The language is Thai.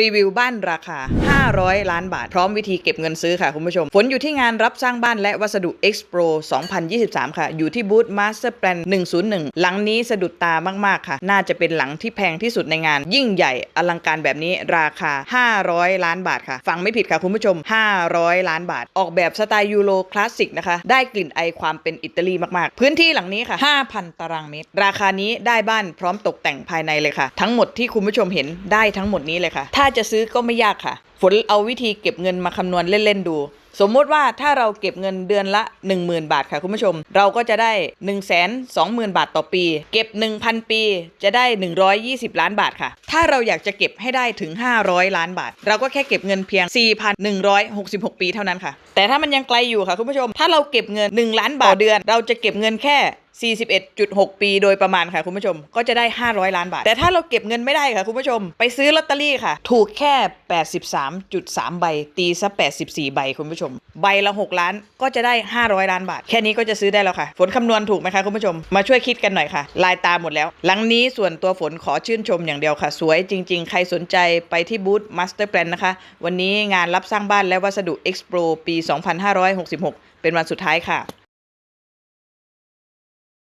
รีวิวบ้านราคา 500 ล้านบาท พร้อมวิธีเก็บเงินซื้อค่ะคุณผู้ชม ฝนอยู่ที่งานรับสร้างบ้านและวัสดุ Expro 2023 ค่ะ อยู่ที่บูธ Master Plan 101 หลังนี้สะดุดตามาก ๆ ค่ะ น่าจะเป็นหลังที่แพงที่สุดในงาน ยิ่งใหญ่อลังการแบบนี้ราคา 500 ล้านบาทค่ะ ฟังไม่ผิดค่ะคุณผู้ชม 500 ล้านบาท ออกแบบสไตล์ยูโรคลาสสิกนะคะ ได้กลิ่นไอความเป็นอิตาลีมาก ๆ พื้นที่หลังนี้ค่ะ 5,000 ตารางเมตร ราคานี้ได้บ้านพร้อมตกแต่งภายในเลยค่ะ ทั้งหมดที่คุณผู้ชมเห็นได้ทั้งหมดนี้เลยค่ะถ้าจะซื้อก็ไม่ยากค่ะ ฝนเอาวิธีเก็บเงินมาคำนวณเล่น ๆ ดู สมมติว่าถ้าเราเก็บเงินเดือนละ 10,000 บาทค่ะคุณผู้ชม เราก็จะได้ 1 2 0 0 0 0 บาทต่อปี เก็บ 1,000 ปี จะได้ 120 ล้านบาทค่ะ ถ้าเราอยากจะเก็บให้ได้ถึง 500 ล้านบาท เราก็แค่เก็บเงินเพียง 4,166 ปีเท่านั้นค่ะ แต่ถ้ามันยังไกลอยู่ค่ะคุณผู้ชม ถ้าเราเก็บเงิน 1 ล้านบาทเดือน เราจะเก็บเงินแค่ 41.6 ปีโดยประมาณค่ะคุณผู้ชมก็จะได้ 500 ล้านบาท แต่ถ้าเราเก็บเงินไม่ได้ค่ะคุณผู้ชม ไปซื้อลอตเตอรี่ค่ะ ถูกแค่ 83.3 ใบ ตีซะ 84 ใบคุณผู้ชม ใบละ 6 ล้านก็จะได้ 500 ล้านบาท แค่นี้ก็จะซื้อได้แล้วค่ะ ฝนคำนวณถูกไหมคะคุณผู้ชม มาช่วยคิดกันหน่อยค่ะ ลายตาหมดแล้ว หลังนี้ส่วนตัวฝนขอชื่นชมอย่างเดียวค่ะ สวยจริง ๆ ใครสนใจไปที่บูธ Master Plan นะคะ วันนี้งานรับสร้างบ้านและวัสดุ Expo ปี 2566 เป็นวันสุดท้ายค่ะ